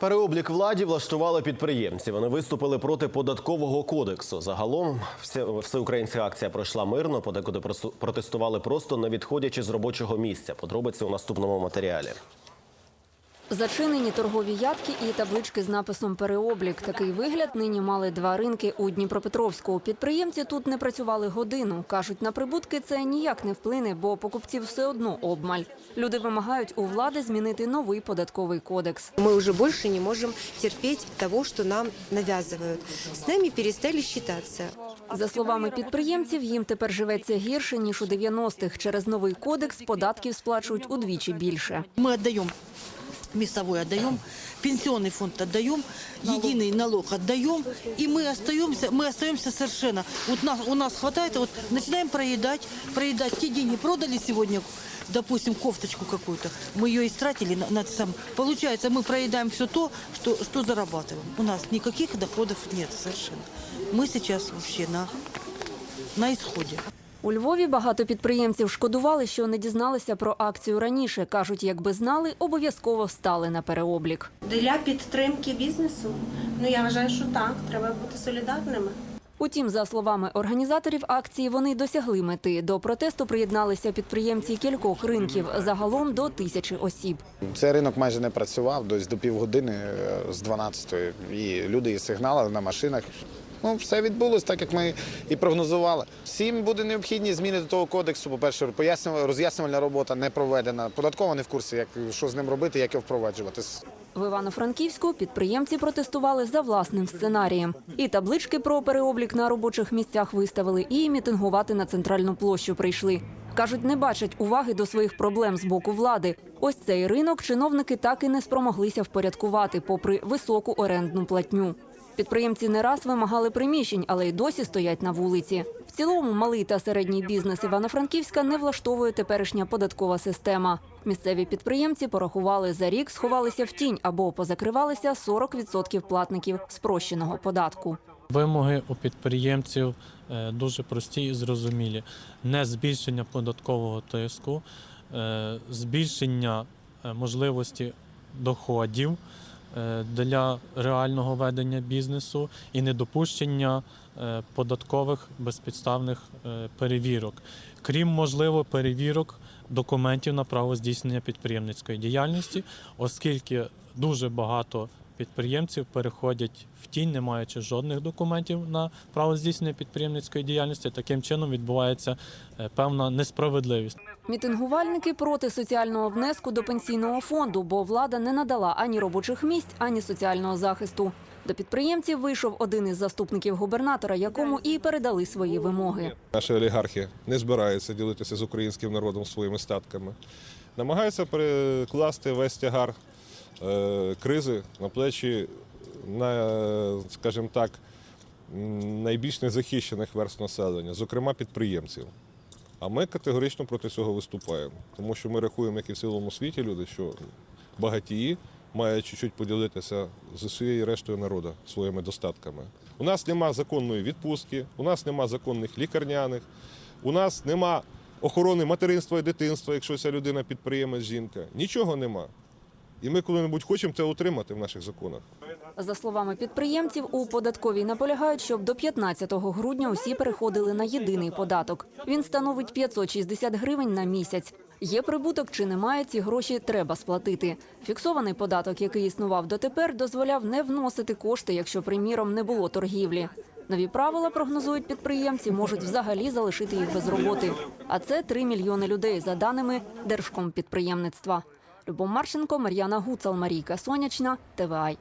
Переоблік владі влаштували підприємці. Вони виступили проти податкового кодексу. Загалом всеукраїнська акція пройшла мирно. Подекуди протестували просто не відходячи з робочого місця. Подробиці у наступному матеріалі. Зачинені торгові ядки і таблички з написом «Переоблік». Такий вигляд нині мали два ринки у Дніпропетровську. Підприємці тут не працювали годину. Кажуть, на прибутки це ніяк не вплине, бо покупців все одно обмаль. Люди вимагають у влади змінити новий податковий кодекс. Мы уже больше не можем терпеть того, что нам навязывают. С нами перестали считаться. За словами підприємців, їм тепер живеться гірше, ніж у 90-х. Через новий кодекс податків сплачують удвічі більше. Мы отдаем, мясовой отдаем, пенсионный фонд отдаем, единый налог отдаем, и мы остаемся, мы остаемся совершенно. Вот нас, у нас хватает, вот начинаем проедать, проедать. Те деньги продали сегодня, допустим, кофточку какую-то, мы ее истратили на, на это сам. Получается, мы проедаем все то, что, что зарабатываем. У нас никаких доходов нет совершенно. Мы сейчас вообще на, на исходе. У Львові багато підприємців шкодували, що не дізналися про акцію раніше. Кажуть, якби знали, обов'язково стали на переоблік. Для підтримки бізнесу, ну я вважаю, що так, треба бути солідарними. Утім, за словами організаторів акції, вони досягли мети. До протесту приєдналися підприємці кількох ринків, загалом до тисячі осіб. Цей ринок майже не працював десь до півгодини е, з 12-ї. І люди і сигнали на машинах. Ну, все відбулось так, як ми і прогнозували. Всім буде необхідні зміни до того кодексу. По-перше, пояснювальна- роз'яснювальна робота не проведена. Податкова не в курсі, як що з ним робити, як його впроваджувати. В Івано-Франківську підприємці протестували за власним сценарієм. І таблички про переоблік на робочих місцях виставили, і мітингувати на центральну площу прийшли. Кажуть, не бачать уваги до своїх проблем з боку влади. Ось цей ринок чиновники так і не спромоглися впорядкувати, попри високу орендну платню. Підприємці не раз вимагали приміщень, але й досі стоять на вулиці. В цілому малий та середній бізнес Івано-Франківська не влаштовує теперішня податкова система. Місцеві підприємці порахували за рік, сховалися в тінь або позакривалися 40% платників спрощеного податку. Вимоги у підприємців е, дуже прості і зрозумілі: не збільшення податкового тиску, е, збільшення е, можливості доходів для реального ведення бізнесу і недопущення е, податкових безпідставних е, перевірок, крім можливо перевірок документів на право здійснення підприємницької діяльності, оскільки дуже багато підприємців переходять в тінь, не маючи жодних документів на право здійснення підприємницької діяльності. Таким чином відбувається е, певна несправедливість. Мітингувальники проти соціального внеску до пенсійного фонду, бо влада не надала ані робочих місць, ані соціального захисту. До підприємців вийшов один із заступників губернатора, якому і передали свої вимоги. Наші олігархи не збираються ділитися з українським народом своїми статками. Намагаються перекласти весь тягар кризи на плечі, на, скажімо так, найбільш незахищених верст населення, зокрема підприємців. А ми категорично проти цього виступаємо, тому що ми рахуємо, як і в цілому світі люди, що багатії мають чуть-чуть поділитися з усією рештою народу своїми достатками. У нас нема законної відпустки, у нас нема законних лікарняних, у нас нема охорони материнства і дитинства, якщо ця людина підприємець жінка. Нічого нема. І ми коли-небудь хочемо це отримати в наших законах. За словами підприємців, у податковій наполягають, щоб до 15 грудня усі переходили на єдиний податок. Він становить 560 гривень на місяць. Є прибуток чи немає, ці гроші треба сплатити. Фіксований податок, який існував дотепер, дозволяв не вносити кошти, якщо, приміром, не було торгівлі. Нові правила, прогнозують підприємці, можуть взагалі залишити їх без роботи. А це 3 мільйони людей, за даними Держкомпідприємництва. Любов Марченко, Мар'яна Гуцал, Марійка Сонячна, ТВАЙ.